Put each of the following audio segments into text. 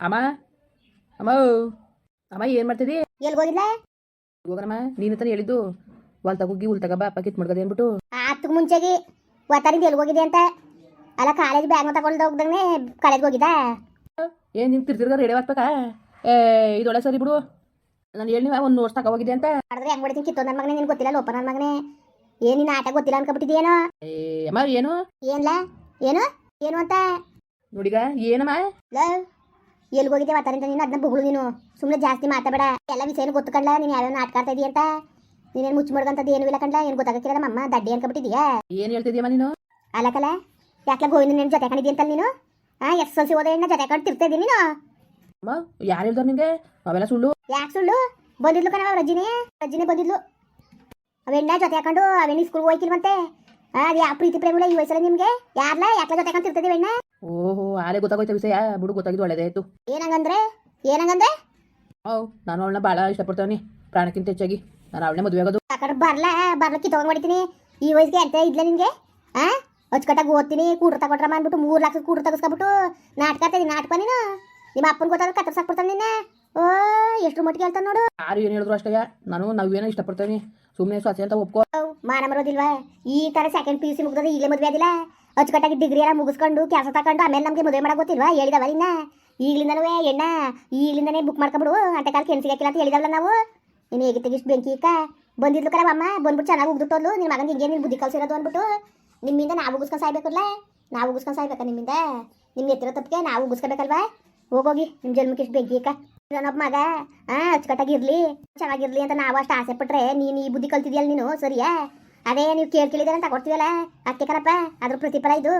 ಅಮ್ಮ ಅಮ್ಮ ಅಮ್ಮ ಏನು ಮಾಡ್ತಿದಿ? ಎಲ್ಲಿ ಹೋಗಿಲ್ಲ ನೀನು ತಾನೇ ಹೇಳಿದ್ದು. ಒಲ್ ತಗೋಗಿ ಉಲ್ ತಗಬ ಅಪ್ಪ ಕಿತ್ ಮಾಡ್ಕದೆ ಅಂದ್ಬಿಟ್ಟು. ಹತ್ತಕ್ಕೆ ಮುಂಚೆಗೆ ಒತ್ತಾರಿಂದ ಎಲ್ಲಿ ಹೋಗಿದೆ ಅಂತ? ಅಲ್ಲ ಕಾಲೇಜ್ ಬ್ಯಾಗ್ ತಗೊಳ್ದ ಹೋಗ್ದಂಗೆ ಕಾಲೇಜ್ ಹೋಗಿದ ಏನ್ ನಿಂಗೆ ತಿರ್ತಿರ್ಗ ರೆಡಿ ಆಗ್ಬೇಕಾ ಏ ಇದೊಳ ಸರಿ ಬಿಡು. ನಾನು ಹೇಳಿ ಒಂದು ನೋಟ್ಸ್ ತಗೋ ಹೋಗಿದೆ ಅಂತ. ಮಾಡಿದ್ರೆ ಹೆಂಗ್ ಮಾಡ್ತೀನಿ ಕಿತ್ತೋ ನನ್ನ ಮಗನೇ ನಿನ್ ಗೊತ್ತಿಲ್ಲ ಲೋಪ ನನ್ನ ಮಗನೇ. ಏನ್ ನಿನ್ನ ಆಟ ಗೊತ್ತಿಲ್ಲ ಅನ್ಕೊಬಿಟ್ಟಿದ್ಯೇನೋ ಏ ಅಮ್ಮ ಏನು? ಏನ್ಲ? ಏನು? ಏನು ಅಂತ? ನೋಡಿಗ ಏನಮ್ಮ? ಎಲ್ಲಿ ಹೋಗಿದ್ದೆ ಒತ್ತಾರಿಂದ ನೀನು? ಅದನ್ನ ಬುಗಳು ನೀನು. ಸುಮ್ಮನೆ ಜಾಸ್ತಿ ಮಾತಾಡ ಎಲ್ಲ ವಿಷಯನೂ ಗೊತ್ತು ಕಣ್ಲ ನೀನು ಯಾವ್ಯಾವ ನಾಟಕ ಆಡ್ತಾ ಇದೀಯ ಅಂತ? ನೀನೇನು ಮುಚ್ಚಿ ಮಾಡ್ಕಂತದ್ದು ಏನು ಇಲ್ಲ ಕಂಡ್ಲ? ಏನು ಗೊತ್ತಾಗಕ್ಕಿಲ್ಲ ನಮ್ಮ ಅಮ್ಮ? ದಡ್ಡಿ ಅನ್ಕೊಬಿಟ್ಟಿದ್ಯಾ? ಏನು ಹೇಳ್ತಿದ್ಯಮ್ಮ ನೀನು? ಅಲ್ಲಕಲ ಯಾಕೆ ಗೋವಿಂದ ನಿನ್ನ ಜೊತೆ ಕಂಡಿದ್ದಿ ಅಂತ ನೀನು? ಹಾಂ ಎಸ್ ಎಲ್ ಸಿ ಓದ ಹೆಣ್ಣ ಜೊತೆ ಕಂಡು ಇದ್ದೀನಿ ನೀನು? ಅಮ್ಮ ಯಾರು ಹೇಳ್ದವ್ರು ನಿಂಗೆ? ಅವೆಲ್ಲ ಸುಳ್ಳು. ಯಾಕೆ ಸುಳ್ಳು? ಬಂದಿದ್ಲು ಕಣವ ರಜಿನಿ ರಜಿನಿ ಬಂದಿದ್ಲು. ಅವೆಣ್ಣ ಜೊತೆ ಹಾಕೊಂಡು ಅವೆಣ್ಣಿ ಸ್ಕೂಲ್ ಹೋಯ್ಕಿಲ್ವಂತೆ ಅದು ಯಾವ ಪ್ರೀತಿ ಪ್ರೇಮಿಲ್ಲ ಈ ವಯಸ್ಸಲ್ಲಿ ನಿಮಗೆ? ಯಾರಲ್ಲ ಯಾಕೆ ಜೊತೆ ಕಂಡು ತಿರ್ತಿದ್ದೀವಿ ಅಣ್ಣ ಓಹೋ ಆಲೆ ಗೊತ್ತಾಗೋಯ್ತ ವಿಷಯ? ಬಿಡು ಗೊತ್ತಾಗಿದ್ದು ಒಳ್ಳೇದೇ ಆಯ್ತು ಏನಂಗಂದ್ರೆ? ಏನಂಗಂದ್ರೆ? ಓ ನಾನು ಅವಳನ್ನ ಭಾಳ ಇಷ್ಟಪಡ್ತೇವನಿ. ಪ್ರಾಣಕ್ಕಿಂತ ಹೆಚ್ಚಾಗಿ. ನಾನು ಅವಳನ್ನೇ ಮದುವೆ ಆಗೋದು. ಆ ಕಡೆ ಬರ್ಲ ಬರ್ಲಕ್ಕಿ ತಗೊಂಡ್ ಮಾಡಿತೀನಿ ಈ ವಯಸ್ಸಿಗೆ ಅಂತ ಇದ್ಲ ನಿನ್ಗೆ ಆ? ಅಚ್ಚುಕಟ್ಟಾಗಿ ಓದ್ತೀನಿ ಕೂಡ್ರ ತಗೊಟ್ರಮ್ಮ ಅಂದ್ಬಿಟ್ಟು ಮೂರು ಲಕ್ಷ ಕೂಡ್ರ ತಗಸ್ಕೊಬಿಟ್ಟು ನಾಟಕ ಆಡ್ತಾ ಇದೀನಿ. ನಾಟಕ ನೀನು? ನಿಮ್ಮ ಅಪ್ಪನ ಗೊತ್ತಾದ್ರೆ ಕತ್ತರ್ಸಾಕ್ಬಿಡ್ತಾನೆ ನಿನ್ನೆ. ಓ ಎಷ್ಟು ಮಟ್ಟಿಗೆ ಹೇಳ್ತಾನೆ ನೋಡು. ಯಾರು ಏನು ಹೇಳಿದ್ರು ಅಷ್ಟೇ? ನಾನು ನಾವೇನೋ ಇಷ್ಟಪಡ್ತೇನೆ ಸುಮ್ಮನೆ ಸ್ವಚ್ಛ ಅಂತ ಒಪ್ಕೋ ಮಾನ ಮರೋದಿಲ್ವಾ ಈ ತರ ಸೆಕೆಂಡ್ ಪಿ ಯು ಸಿ ಮುಗ್ದದ ಇಲ್ಲೇ ಮದುವೆ ಆಗಿಲ್ಲ ಅಚ್ಚುಕಟ್ಟಾಗಿ ಡಿಗ್ರಿ ಎಲ್ಲ ಮುಗಿಸ್ಕೊಂಡು ಕೆಲಸ ತಗೊಂಡು ಆಮೇಲೆ ನಮಗೆ ಮದುವೆ ಮಾಡೋಕೆ ಗೊತ್ತಿಲ್ವಾ? ಹೇಳಿದವ ಇನ್ನ? ಈಗಲಿಂದನೂ ಎಣ್ಣ, ಈಗಲಿಂದನೇ ಬುಕ್ ಮಾಡ್ಕೊಬಿಡು. ಅಂತ ಕಾಲಕ್ಕೆ ಕೆನ್ಸಿಗೆ ಸಿಗಕ್ಕಿಲ್ಲ ಅಂತ ಹೇಳಿದವಲ್ಲ ನಾವು. ನೀನು ಹೇಗೆ ತೆಗಿಷ್ಟು ಬೆಂಕಿ ಇಕ್ಕ ಬಂದಿದ್ಲು ಕರವ ಅಮ್ಮ. ಬಂದ್ಬಿಟ್ಟು ಚೆನ್ನಾಗಿ ಉಗ್ದುಟ್ಟೋದ್ಲು ನಿಮ್ಮ ಮಗನಿಗೆ ಹಿಂಗೆ ನೀನು ಬುದ್ಧಿ ಕಲ್ಸಿರೋದು ಅಂದ್ಬಿಟ್ಟು. ನಿಮ್ಮಿಂದ ನಾವು ಉಗಿಸ್ಕೊಂಡು ಸಾಯ್ಬೇಕಲ್ಲ ನಾವು ಉಗಿಸ್ಕೊಂಡು ಸಾಯ್ಬೇಕಾ ನಿಮ್ಮಿಂದ? ನಿಮ್ಮ ಎತ್ತಿರೋ ತಪ್ಪಿಗೆ ನಾವು ಉಗಿಸ್ಕೋಬೇಕಲ್ವಾ? ಹೋಗೋಗಿ ನಿಮ್ಮ ಜನ್ಮಕ್ಕೆ ಇಷ್ಟು ಬೆಂಕಿ ಇಕ್ಕ ನನ್ನೊಬ್ಬ ಮಗ. ಹಾಂ ಅಚ್ಚುಕಟ್ಟಾಗಿರ್ಲಿ ಚೆನ್ನಾಗಿರ್ಲಿ ಅಂತ ನಾವು ಅಷ್ಟು ಆಸೆ ಪಟ್ರೆ ನೀನು ಈ ಬುದ್ಧಿ ಕಲ್ತಿದ್ಯಲ್ಲ ನೀನು? ಸರಿಯಾ? ಅದೇ ನೀವು ಕೇಳಿ ಕೇಳಿದಾರೆ ಅಂತ ಕೊಡ್ತೀವಲ್ಲ? ಅದಕ್ಕೆ ಕಣಪ್ಪ ಅದ್ರ ಪ್ರತಿಫಲ ಇದು.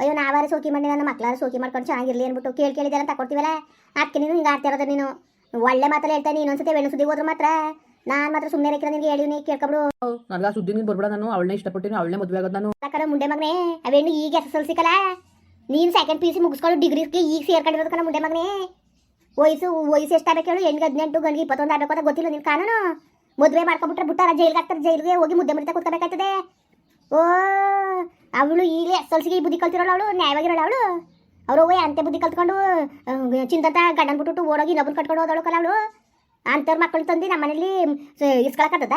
ಅಯ್ಯೋ ನಾವಾರು ಸೋಕಿ ಮಾಡಿ ನನ್ನ ಮಕ್ಕಳಾರು ಸೋಕಿ ಮಾಡ್ಕೊಂಡು ಚೆನ್ನಾಗಿರ್ಲಿ ಅಂದ್ಬಿಟ್ಟು ಕೇಳಿ ಕೇಳಿದಾರೆ ಅಂತ ಕೊಡ್ತೀವಲ್ಲ? ಅದಕ್ಕೆ ನೀನು ಹಿಂಗೆ ಆಡ್ತಾ ಇರೋದು ನೀನು. ಒಳ್ಳೆ ಮಾತಲ್ಲಿ ಹೇಳ್ತಾನೆ ಇನ್ನೊಂದ್ಸತಿ ಬೆಳೆ ಸುದ್ದಿ ಹೋದ್ರೆ ಮಾತ್ರ. ನಾನು ಮಾತ್ರ ಸುಮ್ಮನೆ ಇರಕ್ಕೆ ನಿನಗೆ ಹೇಳಿ ನೀ ಕೇಳ್ಕೊಬಿಡು. ನನಗೆ ಆ ಸುದ್ದಿ ನೀನು ಬರ್ಬೇಡ ನಾನು ಅವಳನ್ನೇ ಇಷ್ಟಪಟ್ಟಿನಿ ಅವಳನ್ನೇ ಮದುವೆ ಆಗೋದು ನಾನು. ಯಾಕಂದ್ರೆ ಮುಂಡೆ ಮಗನೇ ಅವೇನು ಈಗ ಎಸ್ ಎಸ್ ಎಲ್ ಸಿಕ್ಕಲ್ಲ? ನೀನು ಸೆಕೆಂಡ್ ಪಿ ಯು ಸಿ ಮುಗಿಸ್ಕೊಂಡು ಡಿಗ್ರಿಗೆ ಈಗ ಸೇರ್ಕೊಂಡಿರೋದು ಕಣ ಮುಂಡೆ ಮಗನೇ. ವಯಸ್ಸು ವಯಸ್ಸು ಎಷ್ಟಾಗಬೇಕು ಹೇಳು? ಎಂಟು ಹದಿನೆಂಟು ಗಂಡಿಗೆ ಇಪ್ಪತ್ತೊಂದು ಆಗಬೇಕು ಅಂತ ಗೊತ್ತಿಲ್ಲ ನಿನ್ನ ಕಾನೂನು. ಮದುವೆ ಮಾಡ್ಕೊಂಬಿಟ್ರೆ ಬಿಟ್ಟಾರ ಜೈಲ್ಗೆ ಹಾಕ್ತಾರೆ? ಜೈಲ್ಗೆ ಹೋಗಿ ಮುದ್ದೆ ಮುರಿತಾ ಕೂತ್ಕೋಬೇಕಾಯ್ತದೆ. ಓ ಅವಳು ಈಗಲೇ ಸೊಲ್ಸಿಗೆ ಬುದ್ಧಿ ಕಲ್ತಿರೋಳು ಅವಳು ನ್ಯಾಯವಾಗಿರೋಳು ಅವಳು. ಅವ್ರು ಹೋಗಿ ಅಂತೆ ಬುದ್ಧಿ ಕಲ್ತ್ಕೊಂಡು ಚಿಂತಂತ ಗಂಡನ್ ಬಿಟ್ಟು ಓಡೋಗಿ ಇನ್ನೊಬ್ಬರು ಕಟ್ಕೊಂಡು ಹೋದಳು ಕಲ ಅವಳು. ಅಂತವ್ರ ಮಕ್ಕಳು ತಂದು ನಮ್ಮ ಮನೇಲಿ ಇಸ್ಕೊಳಕತ್ತದ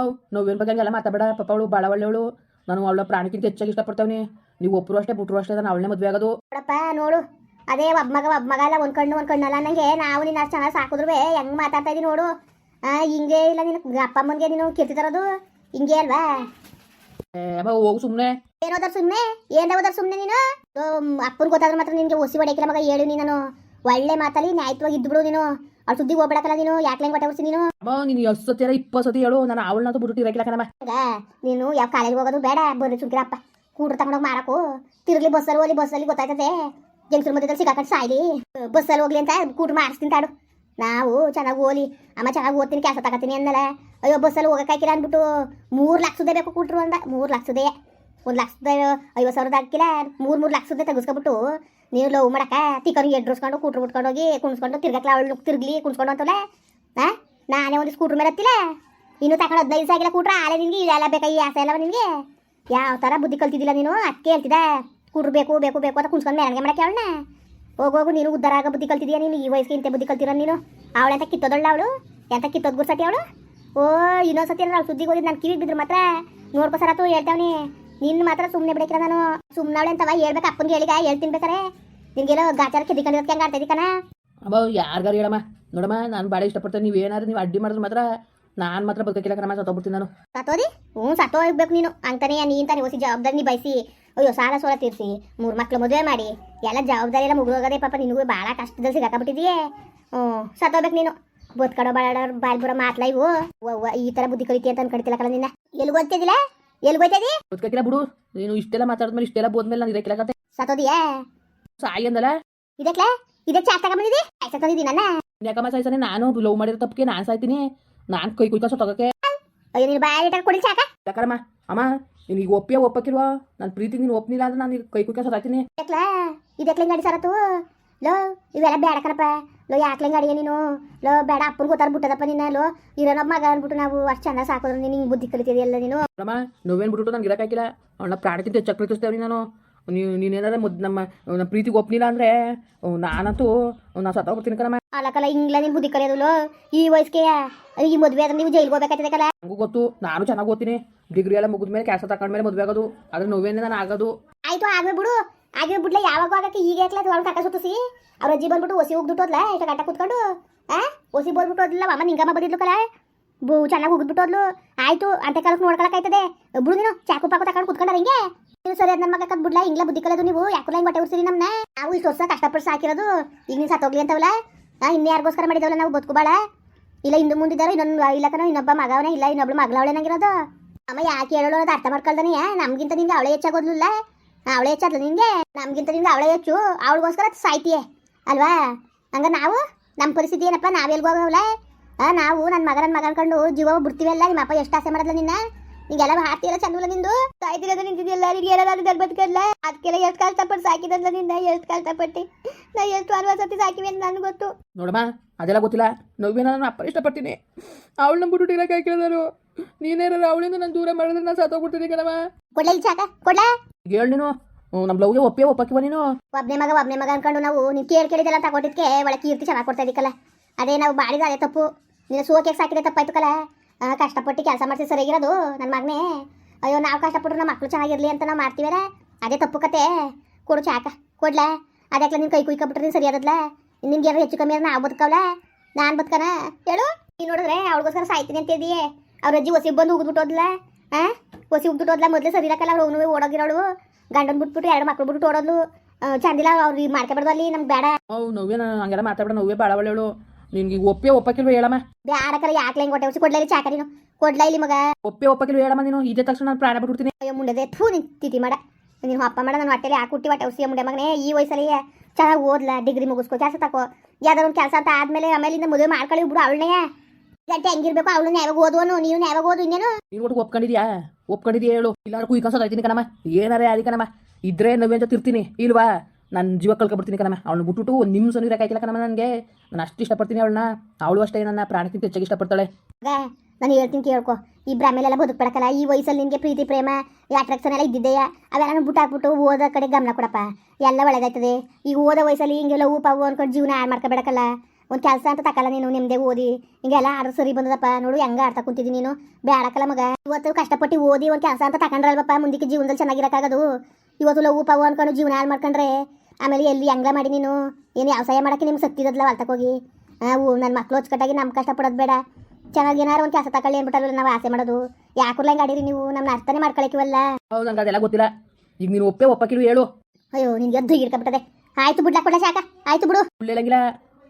ಅವ್ ನೋವಿನ ಬಗ್ಗೆ ಹಂಗೆಲ್ಲ ಮಾತಾಡ ಪಾಪ ಅವಳು ಭಾಳ ಒಳ್ಳೆಯವಳು. ನಾನು ಅವಳ ಪ್ರಾಣಕ್ಕಿಂತ ಹೆಚ್ಚಾಗಿ ಇಷ್ಟಪಡ್ತಾವನಿ. ನೀವು ಒಬ್ಬರು ಅಷ್ಟೇ ಬಿಟ್ರು ಅಷ್ಟೇ ನಾನು ಅವಳನ್ನೇ ಮದುವೆ ಆಗೋದು. ನೋಡಪ್ಪ ನೋಡು. ಅದೇ ಒಬ್ಬ ಮಗ ಒಬ್ಬ ಮಗ ಎಲ್ಲ ಒಂದ್ ಕಣ್ಣು ಒಂದ್ ಕಣ್ಣಲ್ಲ. ನಂಗೆ ನಾವು ನಿನ್ನ ಅಷ್ಟು ಚೆನ್ನಾಗಿ ಸಾಕಿದ್ರು ಹೆಂಗ್ ಮಾತಾಡ್ತಾ ಇದೀನಿ ನೋಡು. ಹಿಂಗೆ ಇಲ್ಲ ನಿನ್ನ ಅಪ್ಪ ಅಮ್ಮನಿಗೆ ನೀನು ಕೆತ್ತಿದಾರದು ತರೋದು ಹಿಂಗೆ ಅಲ್ವಾ? ಅಮ್ಮ ಹೋಗು ಸುಮ್ಮನೆ ಏನೋದಾರ ಸುಮ್ಮನೆ ಏನ್ ಹೋದಾರ ಸುಮ್ಮನೆ ನೀನು? ಅಪ್ಪನ ಗೊತ್ತಾದ್ರೆ ಮಾತ್ರ ನಿನ್ಗೆ ಒಸಿ ಹೊಡೆಯಕ್ಕಿಲ್ಲ ಮಗ ಹೇಳು ನೀನು ಒಳ್ಳೆ ಮಾತಲ್ಲಿ ನ್ಯಾಯತ್ವಾಗಿ ಇದ್ಬಿಡು ಬಿಡು ನೀನು. ಅವ್ಳ ಸುದ್ದಿ ಹೋಗ್ಬೇಡಕಲ್ಲ ನೀನು. ಯಾಕೆ ಹೊಟ್ಟೆ ಹೊಡ್ಸಿ ನೀನು? ಅಮ್ಮ ನೀನು ಎಷ್ಟು ಸತಿ ಇಪ್ಪತ್ತು ಸತಿ ಹೇಳು. ನಾನು ಅವಳನ್ನಂತೂ ಬಿಟ್ಟು ಇರಕಿಲ್ಲ ಕಣಮ್ಮ. ನೀನು ಯಾವ ಕಾಲೇಜ್ ಹೋಗೋದು ಬೇಡ. ಬರ್ರಿ ಸುಮ್ಕಿರಪ್ಪ ಕೂಡ್ರ ತಗೊಂಡೋಗಿ ಮಾರಕು ತಿರ್ಲಿ ಬಸ್ಸಲ್ಲಿ ಹೋಗ್ಲಿ ಬಸ್ಸಲ್ಲಿ ಗೊತ್ತಾಯ್ತದೆ. ಜಂಕ್ಷನ್ ಮಧ್ಯದಲ್ಲಿ ಸಿಗಾಕಟ್ಟು ಸಾಯ್ಲಿ. ಬಸ್ಸಲ್ಲಿ ಹೋಗ್ಲಿ ಅಂತ ಕೂಡ್ರು ಮಾಡಿಸ್ತೀನಿ ತಾಡು. ನಾವು ಚೆನ್ನಾಗಿ ಓಲಿ, ಅಮ್ಮ ಚೆನ್ನಾಗಿ ಓದ್ತೀನಿ ಕೆಲಸ ತಗೋತೀನಿ ಅಂದಲ್ಲ ಅಯ್ಯೋ ಬಸ್ಸಲ್ಲಿ ಹೋಗಕ್ಕಾಕಿಲ್ಲ ಅಂದ್ಬಿಟ್ಟು ಮೂರು ಲಕ್ಷದೇ ಬೇಕು ಕೂಟ್ರು ಅಂದ. ಮೂರು ಲಕ್ಷದೇ ಒಂದು ಲಕ್ಷದ ಐವತ್ತು ಸಾವಿರದ ಹಾಕಿಲ್ಲ. ಮೂರು ಮೂರು ಲಕ್ಷದ ತೆಗೆಸ್ಕೊಬಿಟ್ಟು ನೀವು ಲವ್ ಮಾಡಕ ಎಡ್ ಎಡ್ರಸ್ಕೊಂಡು ಕೂಟ್ರು ಬಿಟ್ಕೊಂಡು ಹೋಗಿ ಕುಣಿಸ್ಕೊಂಡು ತಿರ್ಗಕ್ಲ ಅವಳು ತಿರ್ಗಲಿ, ಕುಣಿಸ್ಕೊಂಡು ಅಂತಲ್ಲ ಹಾಂ ನಾನೇ ಒಂದು ಸ್ಕೂಟ್ರ್ ಮೇಲೆ ಹತ್ತಿಲ್ಲ. ಇನ್ನೂ ತಗೊಂಡು ಹದಿನೈದು ದಿವಸ ಆಗಿಲ್ಲ ಕೂಟ್ರ ಆಲೆ ನಿನಗೆ ಇದೆಲ್ಲ ಬೇಕಾ, ಈ ಆಸೆ ಅಲ್ಲವ ನಿನಗೆ? ಯಾವ ಥರ ಬುದ್ಧಿ ಕಲ್ತಿದ್ದಿಲ್ಲ ನೀನು? ಅದಕ್ಕೆ ಹೇಳ್ತಿದ್ದೆ. ಕೂಟ್ರು ಬೇಕು ಬೇಕು ಬೇಕು ಅಂತ ಕುಣಿಸ್ಕೊಂಡು ಮೆರವಣಿಗೆ ಮಾಡಕ್ಕೆ ಅವಳನ್ನ. ಹೋಗೋಗು ನೀನು ಉದ್ದಾರ ಆಗ ಬುದ್ಧಿ ಕಲ್ತಿದ್ಯಾ ನೀನು? ಈ ವಯಸ್ಸಿಗೆ ಇಂತೆ ಬುದ್ಧಿ ಕಲ್ತಿರೋ ನೀನು? ಅವಳೆಂತ ಕಿತ್ತೋದಳ್ಳ ಅವಳು? ಎಂತ ಕಿತ್ತೋದ್ ಗುರ್ಸತಿ ಅವಳು? ಓ ಇನ್ನೊಂದು ಸತಿ ಅವ್ಳು ಸುದ್ದಿಗೆ ಹೋಗಿದ್ದು ನಾನು ಕಿವಿಗೆ ಬಿದ್ರು ಮಾತ್ರ. ನೋಡ್ಕೋ ಸರ್ ಹೇಳ್ತಾವನಿ. ನಿನ್ನ ಮಾತ್ರ ಸುಮ್ಮನೆ ಬಿಡಕ್ಕಿಲ್ಲ ನಾನು. ಸುಮ್ಮನೆ ಅವಳೆ ಅಂತವ ಹೇಳ್ಬೇಕು ಅಪ್ಪನಿಗೆ ಹೇಳಿಗ ಹೇಳ್ತೀನಿ ಬೇಕಾರೆ ನಿನ್ಗೆಲ್ಲೋ ಗಾಚಾರ ಕೆದಿಕೊಂಡಿರೋದಕ್ಕೆ ಹಂಗೆ ಆಡ್ತಾ ಕಣ? ಅಬ್ಬ ಯಾರ್ಗಾರು ಹೇಳಮ್ಮ. ನೋಡಮ್ಮ ನಾನು ಭಾಳ ಇಷ್ಟಪಡ್ತೇನೆ. ನೀವು ಏನಾದ್ರು ನೀವು ಅಡ್ಡಿ ಮಾಡಿದ್ರೆ ಮಾತ್ರ ನಾನು ಮಾತ್ರ ಬದುಕಿಲ್ಲ ಕಣಮ್ಮ ಸತ್ತೋಗ್ಬಿಡ್ತೀನಿ ನಾನು. ಸತ್ತೋದಿ? ಹ್ಞೂ ಸತ್ತೋಗ್ಬೇಕು ನೀನು. ಅಂತಾನೆ ನೀನ್ ತಾನೇ ಹೊಸಿ ಜವಾಬ್ದಾರಿ ನಿಭಾಯಿಸಿ. ಅಯ್ಯೋ ಸಾಲ ಸೋಲ ತೀರಿಸಿ ಮೂರು ಮಕ್ಳು ಮದುವೆ ಮಾಡಿ ಎಲ್ಲ ಜವಾಬ್ದಾರಿ ಎಲ್ಲ ಮುಗಿದೋಗದೆ ಪಾಪ ನಿನಗೂ ಭಾಳ ಕಷ್ಟದಲ್ಲಿ ಸಿಗಾಕಬಿಟ್ಟಿದೆಯೇ ಹ್ಞೂ ಸತ್ತೋಗ್ಬೇಕು ನೀನು. ಬದುಕಡೋ ಬಾಡ ಬಾಯ್ ಬರೋ ಮಾತ್ಲ ಇವು. ಈ ಥರ ಬುದ್ಧಿ ಕಲಿತಿ ಅಂತ ಅನ್ಕೊಳ್ತಿಲ್ಲ ಕಲ ನಿನ್ನ. ಎಲ್ಲಿ ಗೊತ್ತಿದಿಲ್ಲ ಎಲ್ಲಿ ಗೊತ್ತಿದಿ ಬದುಕಿಲ್ಲ ಬಿಡು. ನೀನು ಇಷ್ಟೆಲ್ಲ ಮಾತಾಡಿದ್ಮೇಲೆ ಇಷ್ಟೆಲ್ಲ ಬೋದ್ಮೇಲೆ ನಾನು ಇರಕ್ಕಿಲ್ಲ ಕತೆ. ಸತ್ತೋದಿಯಾ? ಸಾಯಿ ಅಂದಲ್ಲ? ಇದಕ್ಕೆ ಇದಕ್ಕೆ ಚಾಕ್ ತಗೊಂಬಂದಿದ್ದಿ? ಆಯ್ತು ತಂದಿದ್ದೀನಿ ನನ್ನ? ಯಾಕಮ್ಮ ಸಾಯ್ತಾನೆ ನಾನು ಲವ್ ಮಾಡಿರೋ ತಪ್ಪಿಗೆ ನಾನು ಸಾಯ್ತೀನಿ. ನಾನು ಕೈ ಕುಯ್ಕೊ ಸತ್ತೋಗಕ್ಕೆ. ಅಯ್ಯೋ ನೀನು ಬಾಯಿ ಇಟ್ಟಾಗ ಕೊಡಿ ಚಾಕ ಯಾಕರಮ್ಮ ಅಮ್ಮ ಈಗ ಒಪ್ಪಿಯ ಒಪ್ಪಕಿರುವ ನನ್ನ ಪ್ರೀತಿ ನೀನು ಒಪ್ಪನಿಲ್ಲ ಅಂದ್ರೆ ನಾನು ಈಗ ಕೈ ಕುಕ್ಕ ಸತ್ತಾಯ್ತೀನಿ ಇದಕ್ಲ ಇದಕ್ಲೆ ಗಾಡಿ ಸರತು ಲೋ ಇವೆಲ್ಲ ಬೇಡ ಕಣಪ್ಪ. ಲೋ ಯಾಕ್ಲೆ ಗಾಡಿಯ ನೀನು? ಲೋ ಬೇಡ ಅಪ್ಪನ ಗೊತ್ತಾರ ಬಿಟ್ಟದಪ್ಪ ನಿನ್ನ ಲೋ. ಇರೋ ಮಗ ಅಂದ್ಬಿಟ್ಟು ನಾವು ಅಷ್ಟು ಚಂದ ಸಾಕೋದ್ರೆ ನೀನು ಹಿಂಗೆ ಬುದ್ಧಿ ಕಲಿತಿದೆಯಲ್ಲ ನೀನು? ಅಮ್ಮ ನೋವೇನು ಬಿಟ್ಟು ನನಗೆ ಇರೋಕ್ಕಾಗಿಲ್ಲ ಅವಳ ಪ್ರಾಣಕ್ಕಿಂತ ಚಕ್ರ ಪ್ರೀತಿಸ್ತೇವೆ ನಾನು. ನೀವು ನೀನೇನಾರ ಮುದ್ ನಮ್ಮ ನಮ್ಮ ಪ್ರೀತಿಗೆ ಒಪ್ನಿಲ್ಲ ಅಂದರೆ? ನಾನಂತೂ ನಾನು ಹೋಗ್ತೀನಿ ಕಣಮ್ಮ. ಅಲ್ಲಕಲ್ಲ ಹಿಂಗ್ಲ ನಿನ್ ಬುದ್ಧಿ ಕಲಿಯೋದಿಲ್ಲ ಈ ವಯಸ್ಸಿಗೆ ಈ ಮದುವೆ ಆದ್ರೆ ನೀವು ಜೈಲ್ಗೆ ಹೋಗ್ಬೇಕಾಗ್ತದೆ ನನಗೂ ಗೊತ್ತು ನಾನು ಚೆನ್ನಾಗಿ ಓದ್ತೀನಿ. ಡಿಗ್ರಿ ಎಲ್ಲ ಮುಗಿದ ಮೇಲೆ ಕೆಲಸ ತಗೊಂಡ್ಮೇಲೆ ಮದುವೆ ಆಗೋದು. ಅದ್ರ ನೋವೇನೆ ನಾನು ಆಗೋದು. ಆಯ್ತು ಆಗೇ ಬಿಡು. ಆಗೇ ಬಿಡ್ಲೆ ಯಾವಾಗ ಆಗಕ್ಕೆ ಈಗ ಯಾಕ್ಲ ತೊಗೊಳ್ ಕಾಕ ಸುತ್ತಿಸಿ? ಅವ್ರ ಅಜ್ಜಿ ಬಂದ್ಬಿಟ್ಟು ಒಸಿ ಹೋಗ್ಬಿಟ್ಟೋದ್ಲ ಇಷ್ಟ ಗಂಟ ಕುತ್ಕೊಂಡು? ಆ? ಒಸಿ ಬೋದ್ಬಿಟ್ಟು ಹೋದ್ಲ ಅಮ್ಮ ನಿಂಗಮ್ಮ ಬಂದಿದ್ಲು ಕಲ. ಬೂ ಚೆನ್ನಾಗಿ ಹೋಗ್ಬಿಟ್ಟೋದ್ಲು ಆಯ್ತು ಅಂತ ಕಾಲಕ್ಕೆ ನೋಡ್ಕೊಳಕಾಯ್ತದೆ ಬಿಡು ನೀನು ಚಾಕು ಪಾಕು ತಗೊಂಡು ಕುತ್ಕೊಂಡ್ರ ಹಿಂಗೆ? ಸರಿ ಅದ್ ನಮ್ಮ ಮಗ ಬಿಡ್ಲ? ಹಿಂಗ್ಲ ಬುದ್ಧಿ ಕಲದು ನೀವು. ಯಾಕಲ್ಲ ಹಿಂಗ್ ಹೊಟ್ಟೆ ಉರ್ಸಿರಿ ನಮ್ನ? ನಾವು ಇಷ್ಟು ವರ್ಷ ಕಷ್ಟಪಟ್ಟು ಸಾಕಿರೋದು. ಈಗ ನೀನು ಸತ್ತೋಗ್ಲಿ ಅಂತವಲ್ಲ ಆ ಇನ್ನು ಯಾರಿಗೋಸ್ಕರ ಮಾಡಿದವಲ್ಲ ನಾವು? ಬದುಕುಬಾಳ? ಇಲ್ಲ, ಹಿಂದೆ ಮುಂದಿದ್ದಾರೆ, ಇನ್ನೊಂದು ಇಲ್ಲಕನ ಇನ್ನೊಬ್ಬ ಮಗವನೇ ಇಲ್ಲ, ಇನ್ನೊಬ್ಳು ಮಗಳವಳೇನಾಗಿರೋದು ಅಮ್ಮ, ಯಾಕೆ ಹೇಳೋಳು ಅದು ಅರ್ಥ ಮಾಡ್ಕೊಳ್ದಾನೆ ನಮ್ಗಿಂತ ನಿಂಗೆ ಅವಳೆ ಹೆಚ್ಚಾಗೋದ್ಲಿಲ್ಲ? ಅವಳೆ ಹೆಚ್ಚಾದ್ಲು ನಿಂಗೆ? ನಮ್ಗಿಂತ ನಿಂಗೆ ಅವಳೆ ಹೆಚ್ಚು. ಅವಳಿಗೋಸ್ಕರ ಸಾಯ್ತಿಯೇ, ಅಲ್ವಾ? ಹಂಗ ನಾವು? ನಮ್ಮ ಪರಿಸ್ಥಿತಿ ಏನಪ್ಪ? ನಾವೆಲ್ಗೋಗವಲ್ಲ ನಾವು ನನ್ನ ಮಗನ ನನ್ನ ಅನ್ಕೊಂಡು ಜೀವ ಬಿಡ್ತೀವಲ್ಲ? ನಿಮ್ಮ ಅಪ್ಪ ಎಷ್ಟು ಆಸೆ ಮಾಡಲ್ಲ ನಿನ್ನ? ನಿಂಗೆಲ್ಲ ಹಾರ್ತಿಯಲ್ಲ ಚಂದಲ್ಲ ನಿಂದು? ಸಾಯ್ತಿರೋದು ನಿಂತಿದೆಯಲ್ಲ ನಿಂಗೆ ಏನಾದ್ರು ಬದುಕಲ್ಲ ಅದಕ್ಕೆಲ್ಲ ಎಷ್ಟು ಕಷ್ಟಪಟ್ಟು ಸಾಕಿದಲ್ಲ ನಿಂದ ಎಷ್ಟು ಕಷ್ಟಪಟ್ಟು ನಾ ಎಷ್ಟು ಅನುಭವ ಸತಿ ಸಾಕಿವೆ ಅಂತ ನನಗೆ ಗೊತ್ತು. ನೋಡಮ್ಮ ಅದೆಲ್ಲ ಗೊತ್ತಿಲ್ಲ. ನೋವಿನ ನಾನು ಅಪ್ಪ ಇಷ್ಟಪಡ್ತೀನಿ. ಅವಳನ್ನ ಬಿಟ್ಟು ಇರಕ್ಕೆ ಹಾಕಿಲ್ಲ ನಾನು? ಅವಳಿಂದ ನಾನು ದೂರ ಮಾಡಿದ್ರೆ ನಾನು ಸತ್ತೋಗ್ಬಿಡ್ತೀನಿ ಕಣಮ್ಮ. ಕೊಡ್ಲ ಇಲ್ಲಿ ಚಾಕ? ಕೊಡ್ಲ? ಹೇಳ ನೀನು. ನಮ್ಮ ಲವ್ಗೆ ಒಪ್ಪೆ ಒಪ್ಪಕ್ಕೆ ನೀನು. ಒಬ್ಬನೇ ಮಗ ಒಬ್ಬನೇ ಮಗ ಅನ್ಕೊಂಡು ನಾವು ನೀನು ಕೇಳಿ ಕೇಳಿದೆಲ್ಲ ತಗೊಟ್ಟಿದ್ಕೆ ಒಳಗೆ ಕೀರ್ತಿ ಚೆನ್ನಾಗಿ ಕೊಡ್ತಾ ಇದ್ದೀಕಲ್ಲ ಅದೇ ನಾವು ಬಾಡಿದ ಅದೇ ತಪ್ಪು. ನೀನು ಸೋಕೆ ಸಾಕಿದೆ ತಪ್ಪಾಯ್ತು ಕಲ. ಕಷ್ಟಪಟ್ಟು ಕೆಲಸ ಮಾಡ್ಸಿ ಸರಿಯಾಗಿರೋದು ನನ್ನ ಮಗನೇ. ಅಯ್ಯೋ ನಾವು ಕಷ್ಟಪಟ್ಟರು ನಮ್ಮ ಮಕ್ಕಳು ಚೆನ್ನಾಗಿರಲಿ ಅಂತ ನಾವು ಮಾಡ್ತೀವಲ್ಲ ಅದೇ ತಪ್ಪು ಕತೆ. ಕೊಡು ಚಾಕ ಕೊಡ್ಲ? ಅದಕ್ಕೆ ನಿನ್ನ ಕೈ ಕುಯ್ಕೊಬಿಟ್ರೆ ಸರಿಯಾದದ್ಲ ನಿನ್ಗೆ ಯಾರು ಹೆಚ್ಚು ಕಮ್ಮಿ ಆದ್ರೆ ನಾವು ಬದುಕವಲ್ಲ ನಾನು ಬದುಕನ? ಹೇಳು. ನೀನು ನೋಡಿದ್ರೆ ಅವ್ಳಿಗೋಸ್ಕರ ಸಾಯ್ತೀನಿ ಅಂತ ಇದೆಯೇ ಅವ್ರ ಅಜ್ಜಿ ಹೊಸಿ ಬಂದು ಉಗಿದ್ಬಿಟ್ಟೋದ್ಲ ಆ? ಹೊಸಿ ಉಗ್ಬಿಟ್ಟೋದ್ಲ ಮೊದಲೇ ಸರಿ ಇರಕ್ಕಲ್ಲ ಅವ್ಳು ಓಡೋಗಿರೋಳು. ಗಂಡನ್ ಬಿಟ್ಬಿಟ್ಟು ಎರಡು ಮಕ್ಳು ಬಿಟ್ಟು ಓಡೋದ್ಲು. ಆ, ಚಂದಿಲ್ಲ ಅವ್ರಿಗೆ ಮಾಡ್ಕೊಬಾರ್ದು ಅಲ್ಲಿ ನಮ್ಗೆ ಬೇಡ. ಅವ್ ನೋವೇ ನಾನು ಹಂಗೆಲ್ಲ ಮಾತಾಡ ನೋವೇ ಭಾಳ ಒಳ್ಳೆಯವಳು ನಿನ್ಗೆ ಒಪ್ಪೆ ಒಪ್ಪೇ ಒಪ್ಪಕ್ಕಿಲ್ವ ಹೇಳಮ್ಮ? ಬ್ಯಾಡಕರ ಯಾಕೆ ಹೆಂಗ್ ಹೊಟ್ಟೆ ಉಸಿ ಕೊಡ್ಲ ಇಲ್ಲಿ ಚಾಕ ನೀನು ಕೊಡ್ಲ ಇಲ್ಲಿ ಮಗ? ಒಪ್ಪೆ ಒಪ್ಪಕ್ಕಿಲ್ವ ಹೇಳಮ್ಮ ನೀನು? ಇದೇ ತಕ್ಷಣ ನಾನು ಪ್ರಾಣ ಬಿಟ್ಬಿಡ್ತೀನಿ. ಅಯ್ಯ ಮುಂಡೆದೆ ಥೂ ನಿನ್ ತಿತಿ ಮಾಡ. ನೀನು ಅಪ್ಪ ಮಾಡ ನಾನು ಹೊಟ್ಟೆಲಿ ಯಾಕೆ ಹುಟ್ಟಿ ಹೊಟ್ಟೆ ಉಸಿಯ ಮುಂಡೆ ಮಗನೇ ಈ ವಯಸ್ಸಲ್ಲಿ ಚೆನ್ನಾಗಿ ಓದ್ಲ ಡಿಗ್ರಿ ಮುಗಿಸ್ಕೋ ಕೆಲಸ ತಕೋ. ಯಾವ್ದಾರು ಒಂದು ಕೆಲಸ ಅಂತ ಆದ್ಮೇಲೆ ಆಮೇಲಿಂದ ಮದುವೆ ಮಾಡ್ಕೊಳ್ಳಿ ಬಿಡು ಅವಳನ್ನೇ. ಗಂಟೆ ಹೆಂಗಿರ್ಬೇಕು ಅವಳನ್ನ ಯಾವಾಗ ಓದುವನು ನೀನು ಯಾವಾಗ ಓದು ಇನ್ನೇನು? ನೀನು ಒಟ್ಟು ಒಪ್ಕೊಂಡಿದ್ಯಾ? ಒಪ್ಕೊಂಡಿದ್ಯಾ ಹೇಳು. ಇಲ್ಲಾರು ಕುಯ್ಕೊಂಸೋದೈತೀನಿ ಕಣಮ್ಮ. ಏನಾರೇ ಆದಿ ಕಣಮ್ಮ. ಇದ್ರೆ ನವೇ ಅಂತ ತಿರ್ತೀನಿ ಇಲ್ವಾ? ನಾನು ಜೀವ ಕಳ್ಕೊಬಿಡ್ತೀನಿ ಕಣಮ್ಮ. ಅವಳು ಬಿಟ್ಬಿಟ್ಟು ಒಂದು ನಿಮಿಷ ಇರೋಕ್ಕಾಯ್ತಿಲ್ಲ ಕಣಮ್ಮ ನನಗೆ. ನಾನು ಅಷ್ಟು ಇಷ್ಟಪಡ್ತೀನಿ ಅವಳನ್ನ. ಅವಳು ಅಷ್ಟೇ ನನ್ನ ಪ್ರಾಣಕ್ಕಿಂತ ಹೆಚ್ಚಾಗಿ ಇಷ್ಟಪಡ್ತಾಳೆ. ನಾನು ಹೇಳ್ತೀನಿ ಕೇಳ್ಕೊ. ಈ ಭ್ರಮೆಲೆಲ್ಲ ಬದುಕ್ಬೇಡಕ್ಕಲ್ಲ. ಈ ವಯಸ್ಸಲ್ಲಿ ನಿನಗೆ ಪ್ರೀತಿ, ಪ್ರೇಮ ಈ ಅಟ್ರಾಕ್ಷನ್ ಎಲ್ಲ ಇದ್ದಿದ್ದೆಯಾ? ಅವೆಲ್ಲ ಬಿಟ್ಟು ಹಾಕ್ಬಿಟ್ಟು ಓದೋ ಕಡೆ ಗಮನ ಕೊಡಪ್ಪ. ಎಲ್ಲ ಒಳ್ಳೇದಾಯ್ತದೆ. ಈಗ ಓದೋ ವಯಸ್ಸಲ್ಲಿ ಹಿಂಗೆಲ್ಲ ಊಪ ಅನ್ಕೊಂಡು ಜೀವನ ಹಾಳು ಮಾಡ್ಕೊಬೇಡಕ್ಕಲ್ಲ. ಒಂದು ಕೆಲಸ ಅಂತ ತಕಲ್ಲ ನೀನು, ನಿಮ್ದೇ ಓದಿ. ಹಿಂಗೆಲ್ಲ ಆರ್ಡರ್ ಸರಿ ಬಂದದಪ್ಪ. ನೋಡು, ಹೆಂಗ ಆಡ್ತಾ ಕುಂತಿದ್ದೀನಿ ನೀನು. ಬೇಡಕ್ಕಲ್ಲ ಮಗ. ಇವತ್ತು ಕಷ್ಟಪಟ್ಟು ಓದಿ ಒಂದು ಕೆಲಸ ಅಂತ ತಕೊಂಡ್ರಲ್ವಪ್ಪ. ಮುಂದಕ್ಕೆ ಜೀವನದಲ್ಲಿ ಚೆನ್ನಾಗಿರಕ್ಕಾಗೋದು. ಇವತ್ತು ಲವ್ ಪಾವು ಅನ್ಕೊಂಡು ಜೀವನ ಹಾಳು ಮಾಡ್ಕೊಂಡ್ರೆ ಆಮೇಲೆ ಎಲ್ಲಿ ಹೆಂಗ ಮಾಡಿ ನೀನು? ಏನು ವ್ಯವಸಾಯ ಮಾಡೋಕ್ಕೆ ನಿಮ್ಗೆ ಸತ್ತಿದದ್ಲ ಹೊಲ್ತಕ್ಕೋಗಿ ಹೋಗಿ? ನನ್ನ ಮಕ್ಳು ಹೊಚ್ಕಟ್ಟಾಗಿ ನಮ್ಮ ಕಷ್ಟಪಡೋದು ಬೇಡ. ಚೆನ್ನಾಗಿ ಏನಾರು ಒಂದು ಕೆಲಸ ತಗೊಳ್ಳಿ ಅಂದ್ಬಿಟ್ಟಲ್ಲ ನಾವು ಆಸೆ ಮಾಡೋದು. ಯಾಕೂರ್ಲ ಹಿಂಗೆ ಆಡಿರಿ ನೀವು? ನಮ್ಮ ಅರ್ಥನೇ ಮಾಡ್ಕೊಳಕಿವಲ್ಲ. ಹೌದು ನಂಗೆ ಅದೆಲ್ಲ ಗೊತ್ತಿಲ್ಲ. ಈಗ ನೀನು ಒಪ್ಪೇ ಒಪ್ಪಕ್ಕಿಲ್ವ ಹೇಳು. ಅಯ್ಯೋ ನಿನ್ಗೆ ಎದ್ದು ಹಿಡ್ಕೊಬಿಟ್ಟದೆ. ಆಯ್ತು ಬಿಡ್ಲಾ ಕೊಡ ಸಾಕ ಆಯ್ತು ಬಿಡು. ಹೇಳಂಗಿಲ್ಲ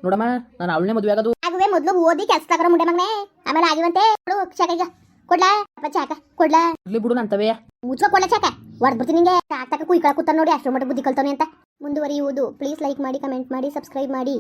ನೋಡಮ್ಮ ನಾನು ಅವಳನ್ನೇ ಮದುವೆ ಆಗೋದು. ಆಗುವೆ ಮೊದಲು ಓದಿ ಕೆಲಸ ತಗೊಳ ಮುಂಡೆ ಮಗನೇ. ಆಮೇಲೆ ಆಗಿವಂತೆ. ಬಿಡು ಶಾಕ ಈಗ. ಕೊಡ್ಲಾ? ಚಾಕ ಕೊಡ್ಲಾ? ಬಿಡು ನಂತವೇ. ಮುಚ್ಚ ಕೊಡ್ಲಾ ಚಾಕ ಹೊಡ್ಬಿಡ್ತೀನಿ ನಿಂಗೆ. ಟಾಕ್ ಕುಯ್ಕೊಳ ಕೂತ ನೋಡಿ ಅಷ್ಟು ಮಟ್ಟ ಬುದ್ಧಿ ಕಲ್ತವನೆ ಅಂತ. ಮುಂದುವರಿಯುವುದು. ಪ್ಲೀಸ್ ಲೈಕ್ ಮಾಡಿ ಕಮೆಂಟ್ ಮಾಡಿ ಸಬ್ಸ್ಕ್ರೈಬ್ ಮಾಡಿ.